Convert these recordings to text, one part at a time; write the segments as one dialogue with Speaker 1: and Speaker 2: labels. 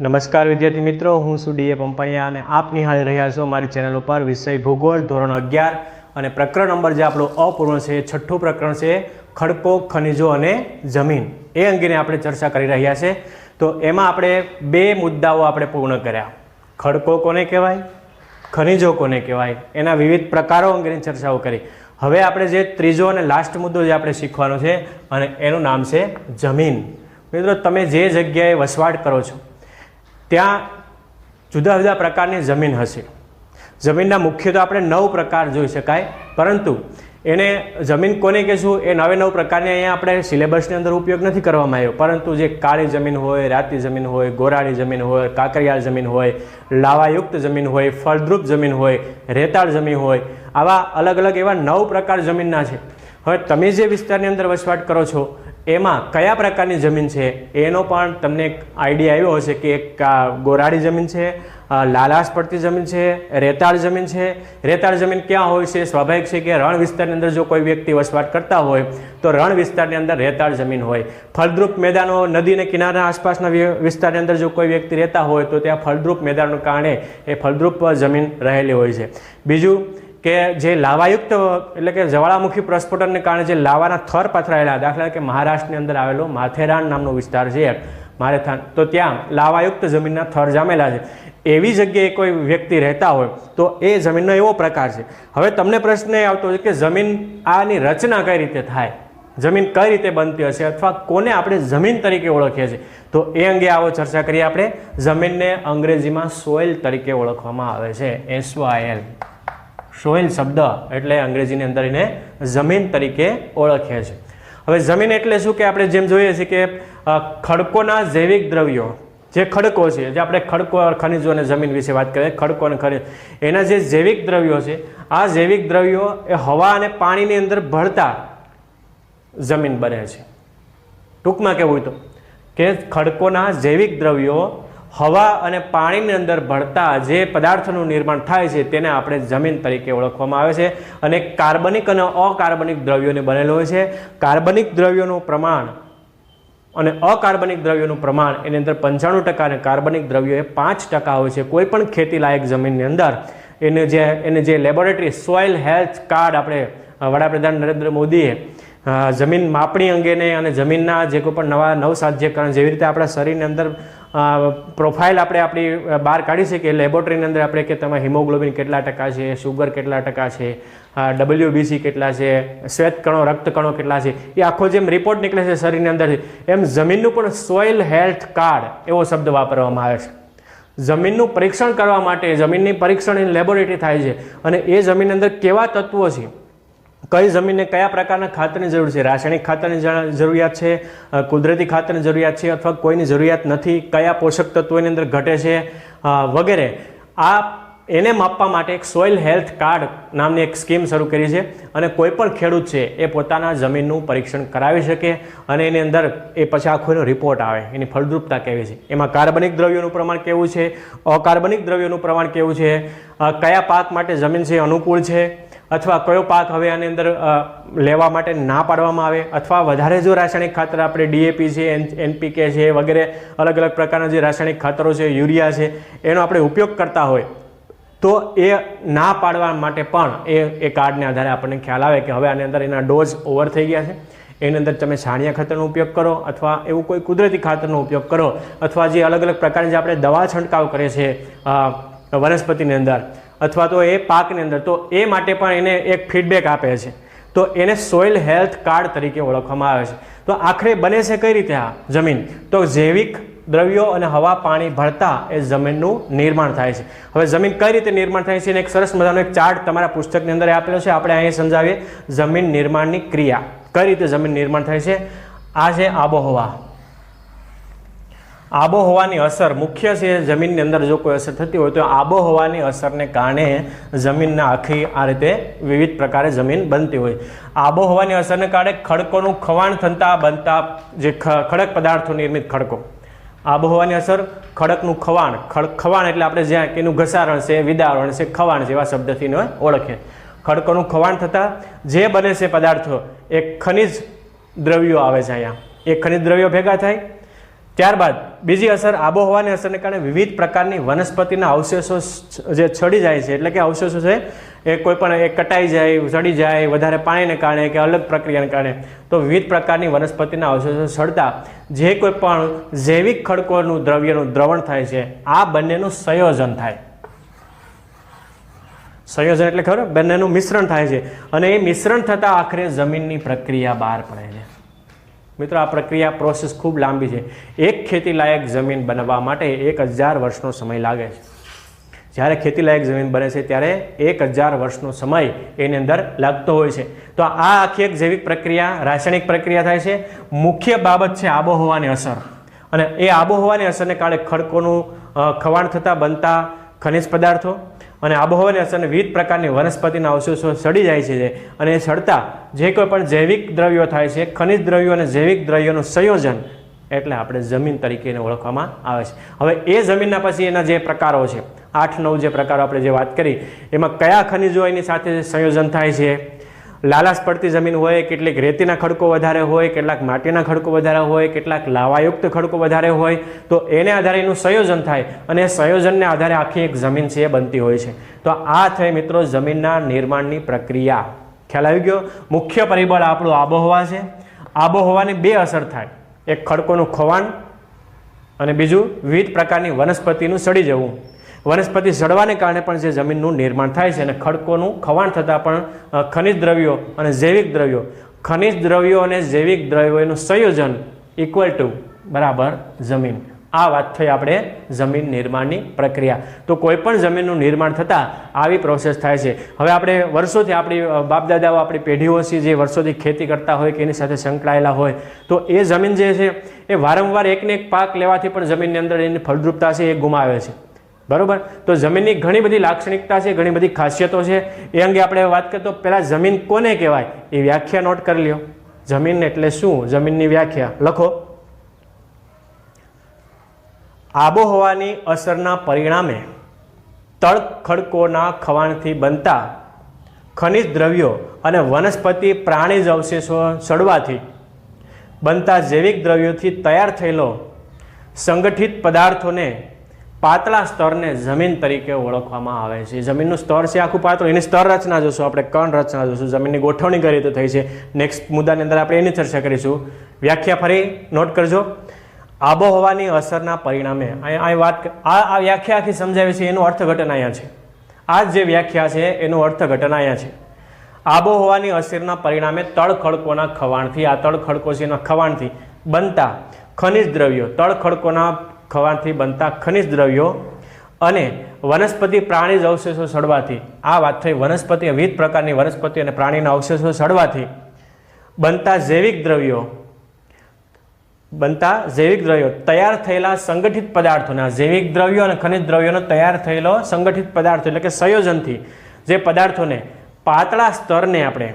Speaker 1: નમસ્કાર વિદ્યાર્થી મિત્રો, હું છું ડીએ પંપૈયા અને આપ નિહાળી રહ્યા છો મારી ચેનલ ઉપર વિષય ભૂગોળ ધોરણ અગિયાર અને પ્રકરણ નંબર જે આપણું અપૂર્ણ છે છઠ્ઠું પ્રકરણ છે, ખડકો, ખનિજો અને જમીન. એ અંગેની આપણે ચર્ચા કરી રહ્યા છે. તો એમાં આપણે બે મુદ્દાઓ આપણે પૂર્ણ કર્યા. ખડકો કોને કહેવાય? ખનિજો કોને કહેવાય? એના વિવિધ પ્રકારો અંગેની ચર્ચાઓ કરી. હવે આપણે જે ત્રીજો અને લાસ્ટ મુદ્દો જે આપણે શીખવાનો છે અને એનું નામ છે જમીન. મિત્રો, તમે જે જગ્યાએ વસવાટ કરો છો ત્યાં જુદા જુદા પ્રકારની જમીન હશે. જમીનના મુખ્ય તો આપણે નવ પ્રકાર જોઈ શકાય, પરંતુ એને જમીન કોને કહેશું? એ નવે નવ પ્રકારની અહીંયા આપણે સિલેબસની અંદર ઉપયોગ નથી કરવામાં આવ્યો. પરંતુ જે કાળી જમીન હોય, રાતી જમીન હોય, ગોરાળી જમીન હોય, કાંકરિયાળ જમીન હોય, લાવાયુક્ત જમીન હોય, ફળદ્રુપ જમીન હોય, રેતાળ જમીન હોય, આવા અલગ અલગ એવા નવ પ્રકાર જમીનના છે. હવે તમે જે વિસ્તારની અંદર વસવાટ કરો છો એમાં કયા પ્રકારની જમીન છે? એનો પણ તમને એક આઈડિયા આવ્યો હશે કે એક ગોરાળી જમીન છે લાલાશ પડતી જમીન છે, રેતાળ જમીન છે. રેતાળ જમીન ક્યાં હોય છે? સ્વાભાવિક છે કે રણ વિસ્તારની અંદર જો કોઈ વ્યક્તિ વસવાટ કરતા હોય, તો રણ વિસ્તારની અંદર રેતાળ જમીન હોય. ફળદ્રુપ મેદાનો નદીને કિનારા આસપાસના વિસ્તારની અંદર જો કોઈ વ્યક્તિ રહેતા હોય, તો ત્યાં ફળદ્રુપ મેદાનને કારણે એ ફળદ્રુપ જમીન રહેલી હોય છે. બીજું કે જે લાવાયુક્ત, એટલે કે જ્વાળામુખી પ્રસ્ફોટનને કારણે જે લાવાના થર પથરાયેલા, દાખલા કે મહારાષ્ટ્રની અંદર આવેલો માથેરાન નામનો વિસ્તાર છે એક મારેથાન તો ત્યાં લાવાયુક્ત જમીનના થર જામેલા છે. એવી જગ્યાએ કોઈ વ્યક્તિ રહેતા હોય, તો એ જમીનનો એવો પ્રકાર છે. હવે તમને પ્રશ્ન એ આવતો હોય કે જમીન આની રચના કઈ રીતે થાય? જમીન કઈ રીતે બનતી હશે? અથવા કોને આપણે જમીન તરીકે ઓળખીએ છીએ? તો એ અંગે આવો ચર્ચા કરીએ આપણે. જમીનને અંગ્રેજીમાં સોઇલ તરીકે ઓળખવામાં આવે છે એસવાયએલ સોઇલ શબ્દ એટલે અંગ્રેજીની અંદર એને જમીન તરીકે ઓળખે છે. હવે જમીન એટલે શું કે આપણે જેમ જોઈએ છીએ કે ખડકોના જૈવિક દ્રવ્યો જે ખડકો છે, જે આપણે ખડકો ખનિજો અને જમીન વિશે વાત કરીએ, ખડકો અને ખનિજ, એના જે જૈવિક દ્રવ્યો છે, આ જૈવિક દ્રવ્યો એ હવા અને પાણીની અંદર ભળતા જમીન બને છે. ટૂંકમાં કેવું તો કે ખડકોના જૈવિક દ્રવ્યો હવા અને પાણીની અંદર ભળતા જે પદાર્થોનું નિર્માણ થાય છે તેને આપણે જમીન તરીકે ઓળખવામાં આવે છે અને કાર્બનિક અને અકાર્બનિક દ્રવ્યોને બનેલો હોય છે. કાર્બનિક દ્રવ્યોનું પ્રમાણ અને અકાર્બનિક દ્રવ્યોનું પ્રમાણ એની અંદર પંચાણું ટકા અને કાર્બનિક દ્રવ્યો એ પાંચ ટકા હોય છે. કોઈ પણ ખેતી લાયક જમીનની અંદર એને જે એને જે લેબોરેટરી સોઇલ હેલ્થ કાર્ડ આપણે, વડાપ્રધાન નરેન્દ્ર મોદીએ જમીન માપણી અંગેને અને જમીનના જે કોઈ પણ નવા નવસાધ્યકરણ જેવી રીતે આપણા શરીરની અંદર પ્રોફાઇલ આપણે આપણી બહાર કાઢી શકીએ. લેબોરેટરીની અંદર આપણે કે તમે હિમોગ્લોબિન કેટલા ટકા છે શુગર કેટલા ટકા છે ડબલ્યુબીસી કેટલા છે શ્વેત કણો રક્ત કણો કેટલા છે, એ આખો જેમ રિપોર્ટ નીકળે છે શરીરની અંદરથી. એમ જમીનનું પણ સોઇલ હેલ્થ કાર્ડ એવો શબ્દ વાપરવામાં આવે છે. જમીનનું પરીક્ષણ કરવા માટે, જમીનની પરીક્ષણ એની લેબોરેટરી થાય છે. અને એ જમીનની અંદર કેવા તત્વો છે? કઈ જમીનને કયા પ્રકારના ખાતરની જરૂર છે? રાસાયણિક ખાતરની જરૂરિયાત છે કુદરતી ખાતરની જરૂરિયાત છે અથવા કોઈની જરૂરિયાત નથી? કયા પોષક તત્વોની અંદર ઘટે છે? વગેરે. આ એને માપવા માટે એક સોઇલ હેલ્થ કાર્ડ નામની એક સ્કીમ શરૂ કરી છે અને કોઈ પણ ખેડૂત છે એ પોતાના જમીનનું પરીક્ષણ કરાવી શકે અને એની અંદર એ પછી આખો એનો રિપોર્ટ આવે. એની ફળદ્રુપતા કેવી છે? એમાં કાર્બનિક દ્રવ્યોનું પ્રમાણ કેવું છે? અકાર્બનિક દ્રવ્યોનું પ્રમાણ કેવું છે? કયા પાક માટે જમીન છે અનુકૂળ છે? અથવા કયો પાક હવે આની અંદર લેવા માટે ના પાડવામાં આવે, અથવા વધારે જો રાસાયણિક ખાતર આપણે ડીએપી છે એનપીકે છે, વગેરે અલગ અલગ પ્રકારના જે રાસાયણિક ખાતરો છે, યુરિયા છે, એનો આપણે ઉપયોગ કરતા હોય, તો એ ના પાડવા માટે પણ એ એ કાર્ડને આધારે આપણને ખ્યાલ આવે કે હવે આની અંદર એના ડોઝ ઓવર થઈ ગયા છે. એની અંદર તમે છાણિયા ખાતરનો ઉપયોગ કરો, અથવા એવું કોઈ કુદરતી ખાતરનો ઉપયોગ કરો, અથવા જે અલગ અલગ પ્રકારની જે આપણે દવા છંટકાવ કરીએ છીએ વનસ્પતિની અંદર અથવા તો એ પાકની અંદર, તો એ માટે પણ એને એક ફીડબેક આપે છે. તો એને સોઇલ હેલ્થ કાર્ડ તરીકે ઓળખવામાં આવે છે. તો આખરે બને છે કઈ રીતે આ જમીન? તો જૈવિક દ્રવ્યો અને હવા પાણી ભળતા એ જમીનનું નિર્માણ થાય છે. હવે જમીન કઈ રીતે નિર્માણ થાય છે એને એક સરસ મજાનો એક ચાર્ટ તમારા પુસ્તકની અંદર આપેલો છે. આપણે અહીં સમજાવીએ. જમીન નિર્માણની ક્રિયા. કઈ રીતે જમીન નિર્માણ થાય છે? આ છે આબોહવા. આબોહવાની અસર મુખ્ય છે જમીનની અંદર જો કોઈ અસર થતી હોય તો આબોહવાની અસરને કારણે જમીનના આખી આ રીતે વિવિધ પ્રકારે જમીન બનતી હોય. આબોહવાની અસરને કારણે ખડકોનું ખવાણ થતા બનતા જે ખડક પદાર્થો નિર્મિત ખડકો. આબોહવાની અસર ખડકનું ખવાણ. ખવાણ એટલે આપણે જ્યાં કે એનું ઘસારણ છે, વિદારણ છે, ખવાણ જેવા શબ્દથી ઓળખીએ. ખડકોનું ખવાણ થતાં જે બને છે પદાર્થો, એ ખનિજ દ્રવ્યો આવે છે અહીંયા. એ ખનિજ દ્રવ્યો ભેગા થાય ત્યારબાદ બીજી અસર આબોહવાની અસરને કારણે વિવિધ પ્રકારની વનસ્પતિના અવશેષો જે છડી જાય છે, એટલે કે અવશેષો છે, એ કોઈ પણ એ કટાઈ જાય સડી જાય, વધારે પાણીને કારણે કે અલગ પ્રક્રિયાને કારણે. તો વિવિધ પ્રકારની વનસ્પતિના અવશેષો સડતા જે કોઈ પણ જૈવિક ખડકોનું દ્રવ્યનું દ્રવણ થાય છે, આ બંનેનું સંયોજન થાય. સંયોજન એટલે ખબર? બંનેનું મિશ્રણ થાય છે. અને એ મિશ્રણ થતાં આખરે જમીનની પ્રક્રિયા બહાર પડે છે. મિત્રો, આ પ્રક્રિયા પ્રોસેસ ખૂબ લાંબી છે. એક ખેતીલાયક જમીન બનવા માટે એક હજાર વર્ષનો સમય લાગે છે. જ્યારે ખેતીલાયક જમીન બને છે, ત્યારે એક હજાર વર્ષનો સમય એની અંદર લાગતો હોય છે. તો આ આખી એક જૈવિક પ્રક્રિયા, રાસાયણિક પ્રક્રિયા થાય છે. મુખ્ય બાબત છે આબોહવાની અસર. અને એ આબોહવાની અસરને કારણે ખડકોનું ખવાણ થતાં બનતા ખનિજ પદાર્થો અને આબોહવાની અસરને વિવિધ પ્રકારની વનસ્પતિના અવશેષો સડી જાય છે અને એ સડતા જે કોઈ પણ જૈવિક દ્રવ્યો થાય છે, ખનિજ દ્રવ્યો અને જૈવિક દ્રવ્યોનું સંયોજન એટલે આપણે જમીન તરીકે એને ઓળખવામાં આવે છે. હવે એ જમીનના પછી એના જે પ્રકારો છે, આઠ નવ જે પ્રકારો આપણે જે વાત કરી, એમાં કયા ખનિજો એની સાથે સંયોજન થાય છે? લાલાશ પડતી જમીન હોય, કેટલીક રેતીના ખડકો વધારે હોય, કેટલાક માટીના ખડકો વધારે હોય, કેટલાક લાવાયુક્ત ખડકો વધારે હોય, તો એને આધારે એનું સંયોજન થાય અને સંયોજનને આધારે આખી એક જમીન છે એ બનતી હોય છે. તો આ થઈ મિત્રો જમીનના નિર્માણની પ્રક્રિયા. ખ્યાલ આવી ગયો? મુખ્ય પરિબળ આપણું આબોહવા છે. આબોહવાની બે અસર થાય. એક ખડકોનું ખોવાણ અને બીજું વિવિધ પ્રકારની વનસ્પતિનું સડી જવું. વનસ્પતિ સડવાને કારણે પણ જે જમીનનું નિર્માણ થાય છે અને ખડકોનું ખવાણ થતાં પણ ખનિજ દ્રવ્યો અને જૈવિક દ્રવ્યો, ખનિજ દ્રવ્યો અને જૈવિક દ્રવ્યોનું સંયોજન ઇક્વલ ટુ બરાબર જમીન. આ વાત થઈ આપણે જમીન નિર્માણની પ્રક્રિયા. તો કોઈ પણ જમીનનું નિર્માણ થતાં આવી પ્રોસેસ થાય છે. હવે આપણે વર્ષોથી આપણી બાપદાદાઓ, આપણી પેઢીઓ છે જે વર્ષોથી ખેતી કરતા હોય કે એની સાથે સંકળાયેલા હોય, તો એ જમીન જે છે એ વારંવાર એકને એક પાક લેવાથી પણ જમીનની અંદર એની ફળદ્રુપતા છે એ ગુમાવે છે. બરોબર? તો જમીનની ઘણી બધી લાક્ષણિકતા છે, ઘણી બધી ખાસિયતો છે. એ અંગે આપણે વાત કરીએ તો પહેલાં જમીન કોને કહેવાય? એ વ્યાખ્યા નોટ કરી લ્યો. જમીન એટલે શું? જમીનની વ્યાખ્યા. લખો. આબોહવાની અસરના પરિણામે તળખડકોના ખવાણથી બનતા ખનિજ દ્રવ્યો અને વનસ્પતિ પ્રાણીજ અવશેષો સડવાથી બનતા જૈવિક દ્રવ્યોથી તૈયાર થયેલો સંગઠિત પદાર્થોને પાતળા સ્તરને જમીન તરીકે ઓળખવામાં આવે છે. જમીનનું સ્તર છે આખું પાતળું. એની સ્તર રચના જોશું, આપણે કણ રચના જોશું. જમીનની ગોઠવણી કરી તો થઈ છે. નેક્સ્ટ મુદ્દાની અંદર આપણે એની ચર્ચા કરીશું. વ્યાખ્યા ફરી નોટ કરજો. આબોહવાની અસરના પરિણામે, અહીં વાત આ આ વ્યાખ્યા આખી સમજાવે છે, એનું અર્થઘટન અહીંયા છે. આ જે વ્યાખ્યા છે, એનું અર્થઘટન અહીંયા છે. આબોહવાની અસરના પરિણામે તળ ખડકોના ખવાણથી, આ તળ ખડકો છે એના ખવાણથી બનતા ખનિજ દ્રવ્યો, તળ ખવાણથી બનતા ખનિજ દ્રવ્યો અને વનસ્પતિ પ્રાણીજ અવશેષો સડવાથી આ વાત થઈ વનસ્પતિ, વિવિધ પ્રકારની વનસ્પતિ અને પ્રાણીના અવશેષો સડવાથી બનતા જૈવિક દ્રવ્યો, બનતા જૈવિક દ્રવ્યો તૈયાર થયેલા સંગઠિત પદાર્થોના જૈવિક દ્રવ્યો અને ખનિજ દ્રવ્યોનો તૈયાર થયેલો સંગઠિત પદાર્થો એટલે કે સંયોજનથી જે પદાર્થોને પાતળા સ્તરને આપણે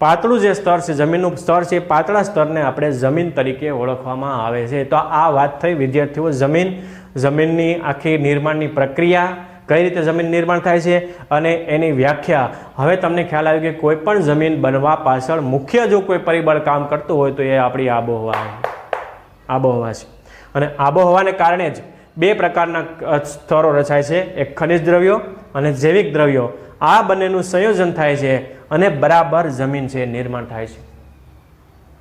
Speaker 1: પાતળું જે સ્તર છે, જમીનનું સ્તર છે પાતળા સ્તરને આપણે જમીન તરીકે ઓળખવામાં આવે છે. તો આ વાત થઈ, વિદ્યાર્થીઓ, જમીન, જમીનની આખી નિર્માણની પ્રક્રિયા કઈ રીતે જમીન નિર્માણ થાય છે અને એની વ્યાખ્યા. હવે તમને ખ્યાલ આવ્યો કે કોઈ પણ જમીન બનવા પાછળ મુખ્ય જો કોઈ પરિબળ કામ કરતું હોય તો એ આપણી આબોહવા આબોહવા છે. અને આબોહવાને કારણે જ બે પ્રકારના સ્તરો રચાય છે. એક ખનિજ દ્રવ્યો અને જૈવિક દ્રવ્યો. આ બંનેનું સંયોજન થાય છે. અને બરાબર જમીન છે નિર્માણ થાય છે.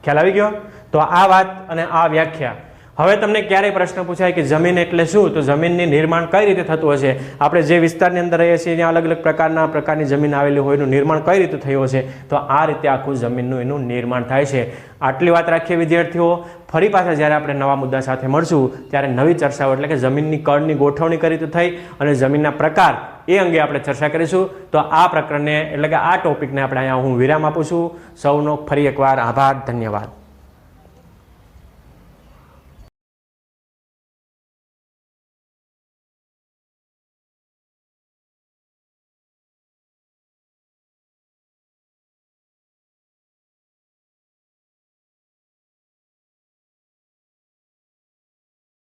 Speaker 1: ખ્યાલ આવી ગયો? તો આ વાત અને આ વ્યાખ્યા હવે તમને ક્યારેય પ્રશ્ન પૂછાય કે જમીન એટલે શું? તો જમીનની નિર્માણ કઈ રીતે થતું હશે? આપણે જે વિસ્તારની અંદર રહીએ છીએ, ત્યાં અલગ અલગ પ્રકારના પ્રકારની જમીન આવેલી હોય, એનું નિર્માણ કઈ રીતે થયું હશે? તો આ રીતે આખું જમીનનું એનું નિર્માણ થાય છે. આટલી વાત રાખીએ વિદ્યાર્થીઓ, ફરી પાછા જ્યારે આપણે નવા મુદ્દા સાથે મળશું, ત્યારે નવી ચર્ચાઓ એટલે કે જમીનની કળની ગોઠવણી કરી રીતે થઈ અને જમીનના પ્રકાર એ અંગે આપણે ચર્ચા કરીશું. તો આ પ્રકરણને, એટલે કે આ ટોપિકને આપણે અહીંયા હું વિરામ આપું છું. સૌનો ફરી એકવાર આભાર, ધન્યવાદ.